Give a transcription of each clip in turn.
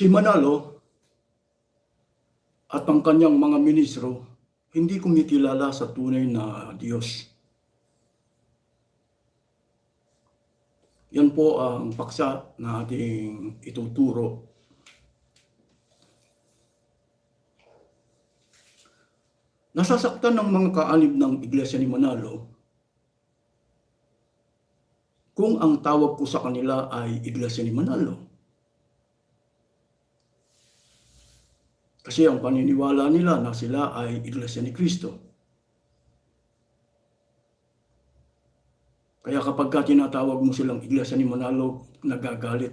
Si Manalo at ang kanyang mga ministro hindi kumikilala sa tunay na Diyos. Yan po ang paksa na ating ituturo. Nasasaktan ng mga kaalib ng Iglesia ni Manalo kung ang tawag ko sa kanila ay Iglesia ni Manalo. Kasi ang paniniwala nila na sila ay Iglesia ni Kristo. Kaya kapag ka tinatawag mo silang Iglesia ni Manalo, nagagalit.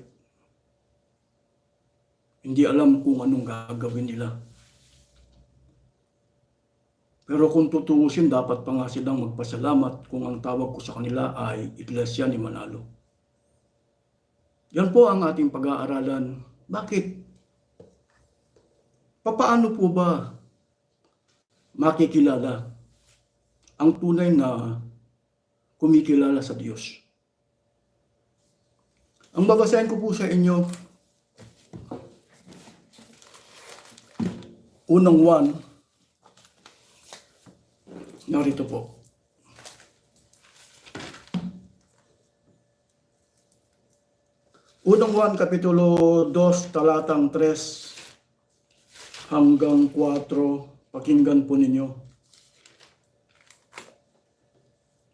Hindi alam kung anong gagawin nila. Pero kung tutuusin, dapat pa nga silang magpasalamat kung ang tawag ko sa kanila ay Iglesia ni Manalo. Yan po ang ating pag-aaralan. Bakit? Papaano po ba makikilala ang tunay na kumikilala sa Diyos? Ang babasahin ko po sa inyo, unang 1, narito po. Unang 1, Kapitulo 2, talatang 3 hanggang 4, pakinggan po ninyo.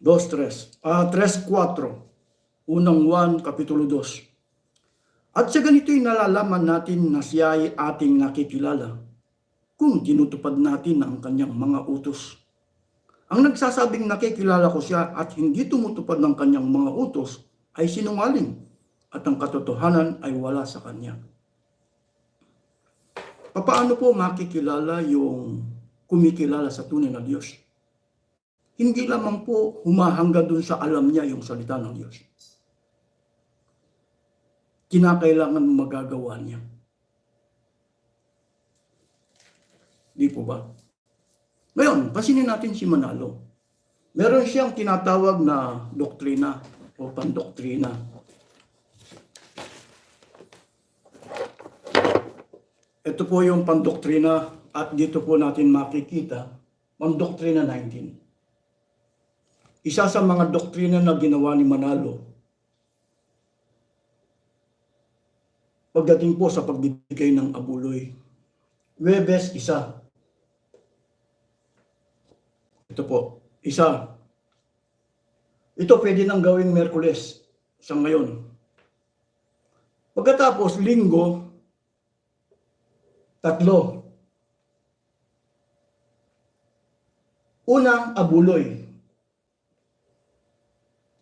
2, 3, ah, 3, 4, unang 1, Kapitulo 2. At sa ganito'y nalalaman natin na siya ay ating nakikilala kung tinutupad natin ang kanyang mga utos. Ang nagsasabing nakikilala ko siya at hindi tumutupad ng kanyang mga utos ay sinungaling at ang katotohanan ay wala sa kanya. Paano po makikilala yung kumikilala sa tunay na Diyos? Hindi lamang po humahanga dun sa alam niya yung salita ng Diyos. Kinakailangan magagawa niya. Di po ba? Ngayon, pasinin natin si Manalo. Meron siyang tinatawag na doktrina o pandoktrina. Ito po yung pandoktrina at dito po natin makikita pandoktrina 19. Isa sa mga doktrina na ginawa ni Manalo pagdating po sa pagbibigay ng abuloy. Webes, isa. Ito po, isa. Ito pwede nang gawing Merkules sa ngayon. Pagkatapos, linggo, tatlo. Unang, abuloy.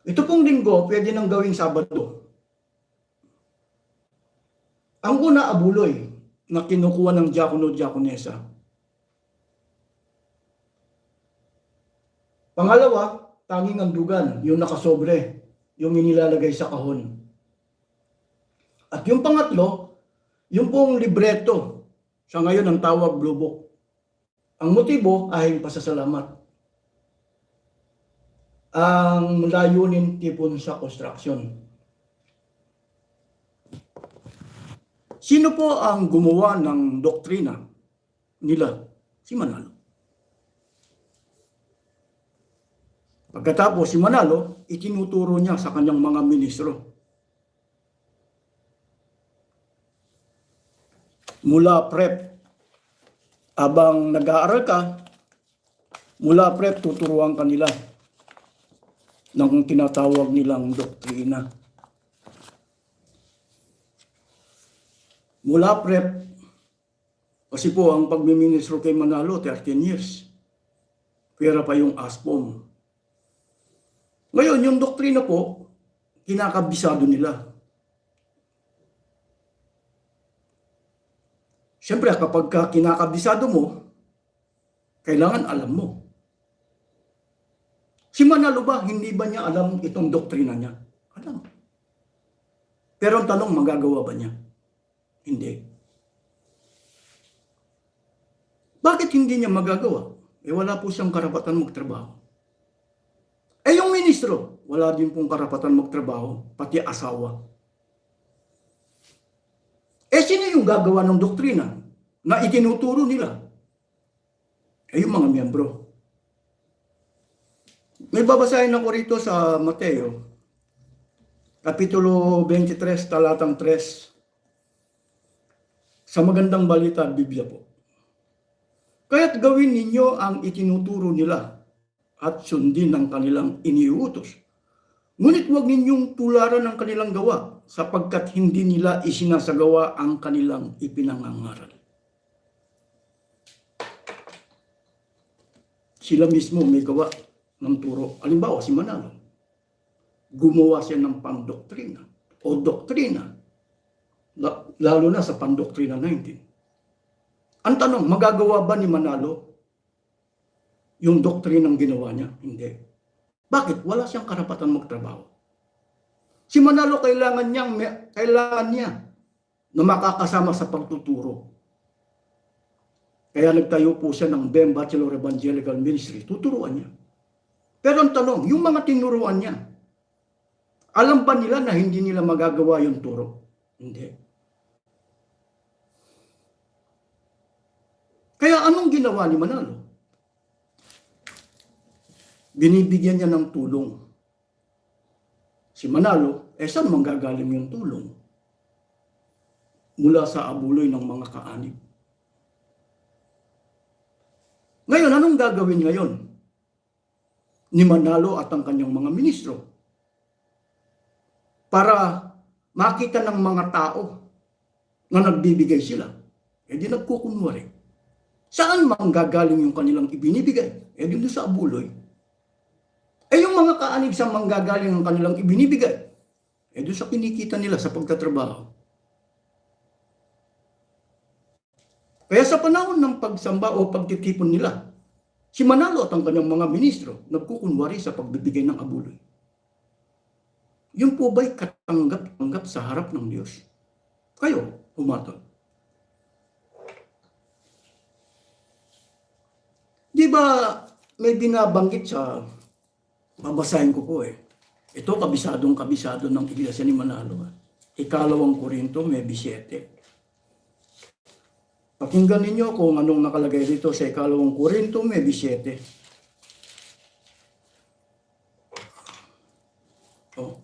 Ito pong linggo, pwede nang gawing Sabado. Ang una, abuloy, na kinukuha ng diakono-diakonesa. Pangalawa, tanging ang dugan, yung nakasobre, yung inilalagay sa kahon. At yung pangatlo, yung pong libreto, sa ngayon ang tawag blue book. Ang motibo ay pasasalamat. Ang layunin tipon sa construction. Sino po ang gumawa ng doktrina nila? Si Manalo. Pagkatapos si Manalo, itinuturo niya sa kanyang mga ministro. Mula prep, abang nag-aaral ka, mula prep tuturuan kanila ng tinatawag nilang doktrina. Mula prep, kasi po ang pagmiministro kay Manalo, 13 years. Pera pa yung ASPOM. Ngayon, yung doktrina po, kinakabisado nila. Siyempre, kapag ka kinakabisado mo, kailangan alam mo. Si Manalo ba, hindi ba niya alam itong doktrina niya? Alam. Pero ang tanong, magagawa ba niya? Hindi. Bakit hindi niya magagawa? Eh wala po siyang karapatan magtrabaho. Eh yung ministro, wala din pong karapatan magtrabaho, pati asawa. Eh sino yung gagawa ng doktrina na itinuturo nila? Eh yung mga miyembro. May babasahin ako rito sa Mateo, Kapitulo 23, talatang 3. Sa magandang balita, Biblia po. Kaya't gawin ninyo ang itinuturo nila at sundin ang kanilang iniutos. Ngunit huwag ninyong tularan ang kanilang gawa sapagkat hindi nila isinasagawa ang kanilang ipinangangaral. Sila mismo may gawa ng turo. Halimbawa, si Manalo. Gumawa siya ng pandoktrina o doktrina. La- Lalo na sa pandoktrina 19. Ang tanong, magagawa ba ni Manalo yung doktrinang ginawa niya? Hindi. Bakit? Wala siyang karapatan magtrabaho. Si Manalo kailangan niyang kailangan niya na makakasama sa pagtuturo. Kaya nagtayo po siya ng BEM Bachelor Evangelical Ministry. Tuturuan niya. Pero ang tanong, yung mga tinuruan niya, alam ba nila na hindi nila magagawa yung turo? Hindi. Kaya anong ginawa ni Manalo? Binibigyan niya ng tulong. Si Manalo, eh saan manggagaling yung tulong? Mula sa abuloy ng mga kaanib. Ngayon, anong gagawin ngayon? Ni Manalo at ang kanyang mga ministro. Para makita ng mga tao na nagbibigay sila. Eh di nagkukunwari. Saan manggagaling yung kanilang ibinibigay? Eh dito sa abuloy. Eh yung mga kaanib sa manggagaling ang kanilang ibinibigay? Eh doon sa kinikita nila sa pagtatrabaho. Kaya sa panahon ng pagsamba o pagtitipon nila, si Manalo at ang kanyang mga ministro nagkukunwari sa pagbibigay ng abuloy. Yun po ba'y katanggap-tanggap sa harap ng Diyos? Kayo, humatol. Di ba may binabanggit sa babasahin ko po eh. Ito kabisadong kabisado ng iglesia ni Manalo. ah. Ikalawang Korinto, may 7. Pakinggan ninyo kung anong nakalagay dito sa ikalawang Korinto, may 7. Oh.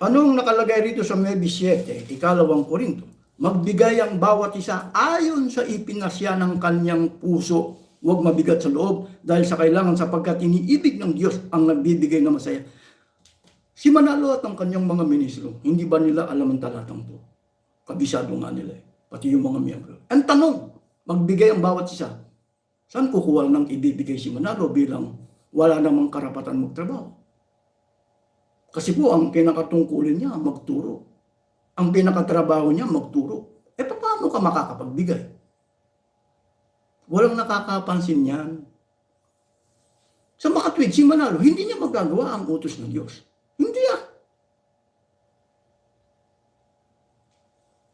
Anong nakalagay rito sa Mebi 7, ikalawang Korinto? Magbigay ang bawat isa ayon sa ipinasya ng kanyang puso. Huwag mabigat sa loob dahil sa kailangan sapagkat iniibig ng Diyos ang nagbibigay na masaya. Si Manalo at ang kanyang mga ministro, hindi ba nila alam ang talatang to? Kabisado nga nila eh. Pati yung mga miyembro. Ang tanong, magbigay ang bawat isa. Saan kukuha ng ibibigay si Manalo bilang wala namang karapatan magtrabaho? Kasi po, ang pinakatungkulin niya, magturo. Ang pinakatrabaho niya, magturo. Eh, paano ka makakapagbigay? Walang nakakapansin yan. Sa makatwid, si Manalo, hindi niya magagawa ang utos ng Diyos. Hindi ah.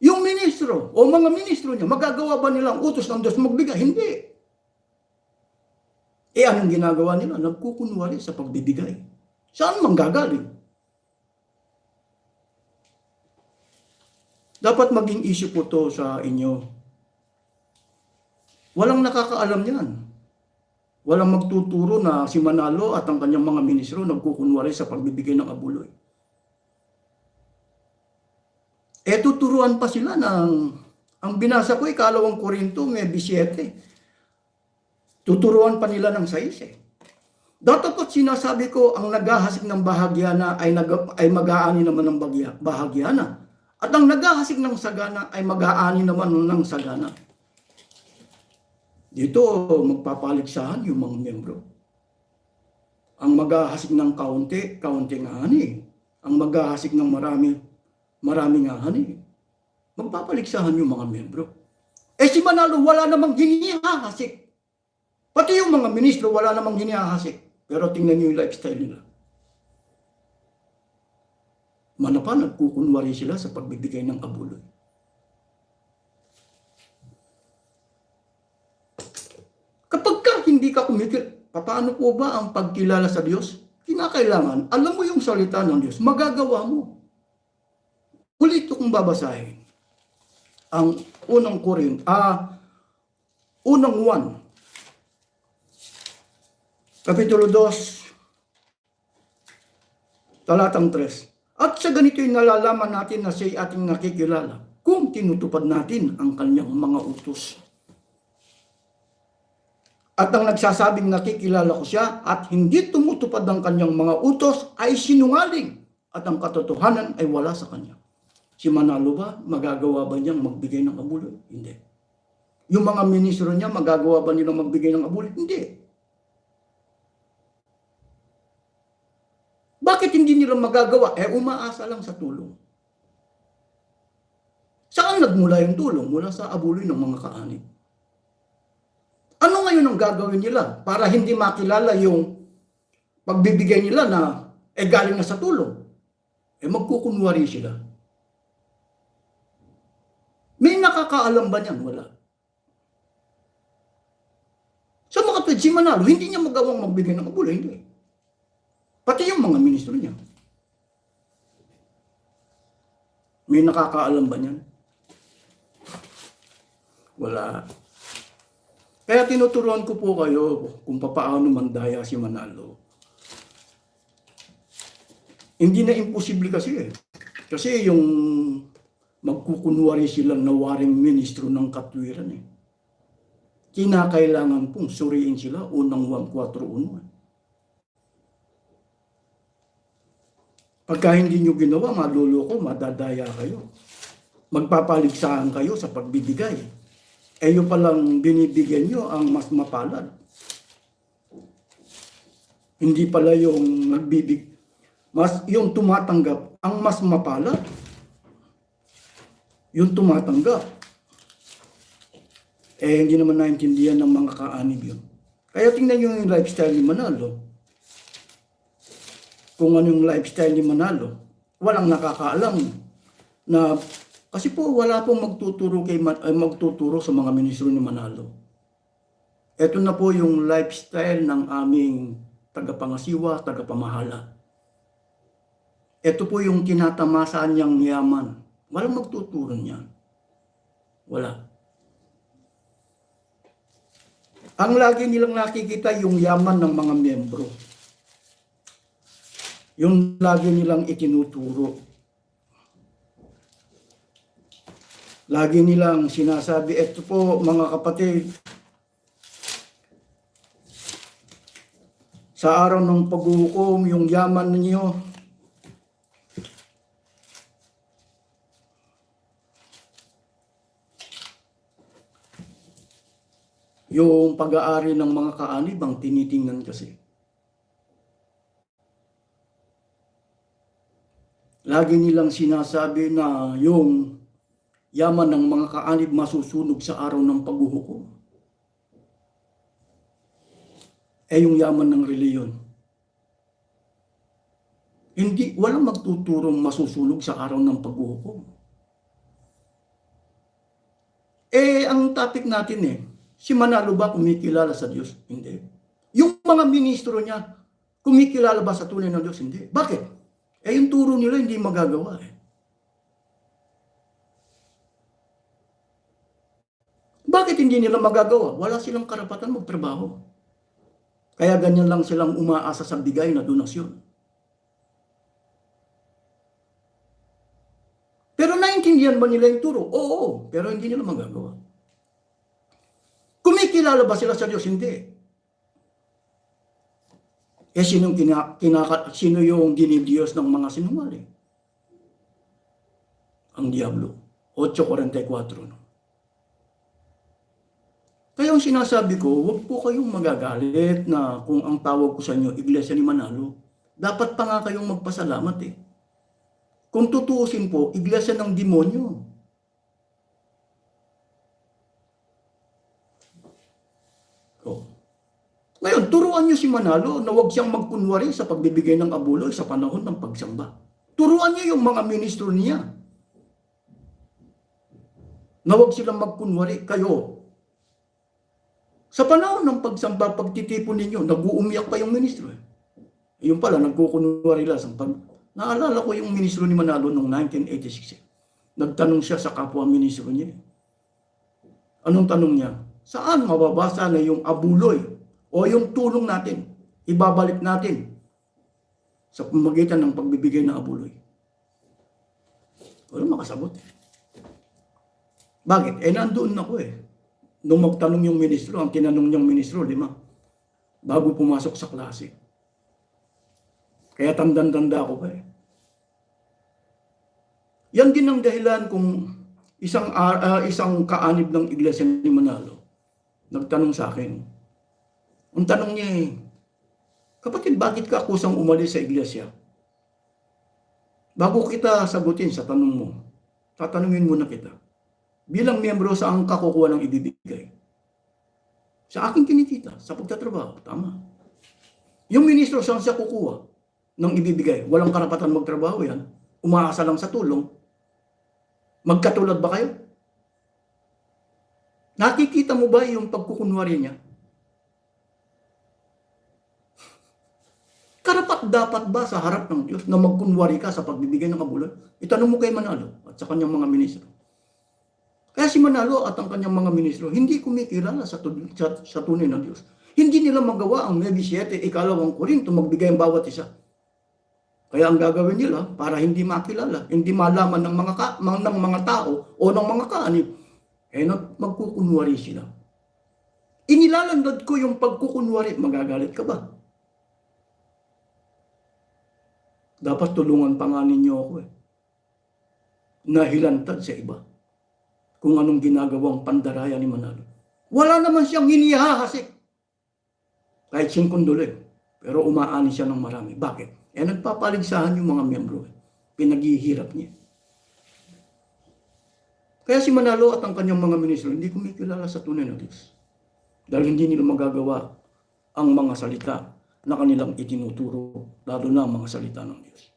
Yung ministro o mga ministro niya, magagawa ba nila ang utos ng Diyos magbigay? Hindi. Eh, anong ginagawa nila? Nagkukunwari sa pagbibigay. Saan manggagaling? Dapat maging issue po to sa inyo. Walang nakakaalam yan. Walang magtuturo na si Manalo at ang kanyang mga ministro nagkukunwari sa pagbibigay ng abuloy. E tuturuan pa sila ng, ang binasa ko, ikalawang Korinto, may 7. Tuturuan pa nila ng 6 eh. Datapat sinasabi ko, ang naghahasik ng bahagyana ay, nag, ay mag-aani naman ng bagya, bahagyana. At ang naghahasik ng sagana ay mag-aani naman ng sagana. Dito, magpapaligsahan yung mga membro. Ang maghahasik ng kaunti, kaunti nga hani. Ang maghahasik ng marami, marami nga hani. Magpapaligsahan yung mga membro. Eh si Manalo, wala namang hinihahasik. Pati yung mga ministro, wala namang hinihahasik. Pero tingnan niyo yung lifestyle nila. Manapa, nagkukunwari sila sa pagbibigay ng abuloy. Kapag ka hindi ka kumikil, paano po ba ang pagkilala sa Diyos? Kinakailangan, alam mo yung salita ng Diyos, magagawa mo. ulit kong babasahin ang unang Korin, ah, unang 1, Kapitulo 2, talatang 3. At sa ganito'y nalalaman natin na siya'y ating nakikilala kung tinutupad natin ang kanyang mga utos. At ang nagsasabing nakikilala ko siya at hindi tumutupad ng kanyang mga utos ay sinungaling at ang katotohanan ay wala sa kanya. Si Manalo ba, magagawa ba niyang magbigay ng abuloy? Hindi. Yung mga ministro niya, magagawa ba nilang magbigay ng abuloy? Hindi. Bakit hindi nila magagawa? Eh, umaasa lang sa tulong. Saan nagmula yung tulong? Mula sa abuloy ng mga kaanib. Ngayon ang gagawin nila para hindi makilala yung pagbibigay nila na eh galing na sa tulong? Eh magkukunwari sila. May nakakaalam ba niyan? Wala. Sa mga katwid, si Manalo, hindi niya magawang magbigay ng abuloy. Hindi. Pati yung mga ministro niya. May nakakaalam ba niyan? Wala. Kaya tinuturuan ko po kayo kung papaano mandaya si Manalo. Hindi na imposible kasi eh. Kasi yung magkukunwari silang nawaring ministro ng katwiran eh. Kinakailangan pong suriin sila unang 141. Pagka hindi nyo ginawa, maluloko, madadaya kayo. Magpapaligsahan kayo sa pagbibigay. Eh yung palang binibigyan nyo ang mas mapalad. Hindi pala yung nagbibig, mas yung tumatanggap ang mas mapalad. Yung tumatanggap. Eh hindi naman naintindihan ng mga kaanib yun. Kaya tingnan nyo yung lifestyle ni Manalo. Kung ano yung lifestyle ni Manalo. Walang nakakaalam na kasi po wala pong magtuturo kay ay, magtuturo sa mga ministro ni Manalo. Ito na po yung lifestyle ng aming tagapangasiwa, tagapamahala. Ito po yung tinatamasaan niyang yaman. Walang magtuturo niyan. Wala. Ang lagi nilang nakikita yung yaman ng mga miyembro. Yung lagi nilang itinuturo. Lagi nilang sinasabi, eto po mga kapatid, sa araw ng paghuhukom, yung yaman ninyo, yung pag-aari ng mga kaanib ang tinitingnan kasi. Lagi nilang sinasabi na yung yaman ng mga kaanib masusunog sa araw ng paghuhukom. Eh yung yaman ng reliyon. Hindi, walang magtuturong masusunog sa araw ng paghuhukom. Eh, ang topic natin eh, si Manalo ba kumikilala sa Diyos? Hindi. Yung mga ministro niya, kumikilala ba sa tunay ng Diyos? Hindi. Bakit? Eh, yung turo nila hindi magagawa eh. Bakit hindi nila magagawa? Wala silang karapatan magtrabaho. Kaya ganyan lang silang umaasa sa bigay na donasyon. Pero naintindihan ba nila yung turo? Oo, pero hindi nila magagawa. Kumikilala ba sila sa Diyos? Hindi. Eh, sino, kina, kinaka, sino yung dinidiyos ng mga sinungaling? Ang Diablo. 8.44. No? Kaya ang sinasabi ko, huwag po kayong magagalit na kung ang tawag ko sa inyo, Iglesia ni Manalo. Dapat pa nga kayong magpasalamat eh. Kung tutuusin po, iglesia ng demonyo. Oh. Ngayon, turuan niyo si Manalo na huwag siyang magkunwari sa pagbibigay ng abuloy sa panahon ng pagsamba. Turuan niyo yung mga ministro niya. Na huwag silang magkunwari kayo. Sa panahon ng pagsamba, pagtitipon ninyo, nag-uumiyak pa yung ministro. Eh. Yung pala, nagkukunwari lang. Pag, naalala ko yung ministro ni Manalo noong 1986. eh. Nagtanong siya sa kapwa ministro niya. Anong tanong niya? Saan mababasa na yung abuloy o yung tulong natin? Ibabalik natin sa pamagitan ng pagbibigay ng abuloy. Wala makasagot. Bakit? Eh, nandoon ako eh. Nung magtanong yung ministro, ang tinanong niyang ministro, lima. Bago pumasok sa klase. Kaya tandang-tanda ako pa eh. Yan din ang dahilan kung isang ah, isang kaanib ng iglesia ni Manalo nagtanong sa akin. Ang tanong niya eh, kapatid, bakit ka kusang umalis sa iglesia? Bago kita sagutin sa tanong mo, tatanungin muna kita. Bilang miyembro, saan ka kukuha ng ibibigay? Sa aking kinikita, sa pagtatrabaho, tama. Yung ministro, saan siya kukuha ng ibibigay? Walang karapatan magtrabaho yan. Umaasa lang sa tulong. Magkatulad ba kayo? Nakikita mo ba yung pagkukunwari niya? Karapat dapat ba sa harap ng Diyos na magkunwari ka sa pagbibigay ng kabulan? Itanong mo kay Manalo at sa kanyang mga ministro. Kaya si Manalo at ang kanyang mga ministro, hindi kumikilala sa, sa, sa tunay na Diyos. Hindi nila magawa ang 9-7, ikalawang Korinto, magbigay ang bawat isa. Kaya ang gagawin nila, para hindi makilala, hindi malaman ng mga, ka, ng mga tao o ng mga kaanib, eh magkukunwari sila. Inilalandad ko yung pagkukunwari, magagalit ka ba? Dapat tulungan pa nga ninyo ako eh. Nahilantad sa iba. Kung anong ginagawang pandaraya ni Manalo. Wala naman siyang hinihahasik. Kahit singkundulit. Pero umaani siya ng marami. Bakit? Eh nagpapaligsahan yung mga miyembro. Pinaghihirap niya. Kaya si Manalo at ang kanyang mga ministro hindi kumikilala sa tunay na Diyos. Dahil hindi nila magagawa ang mga salita na kanilang itinuturo, lalo na ang mga salita ng Diyos.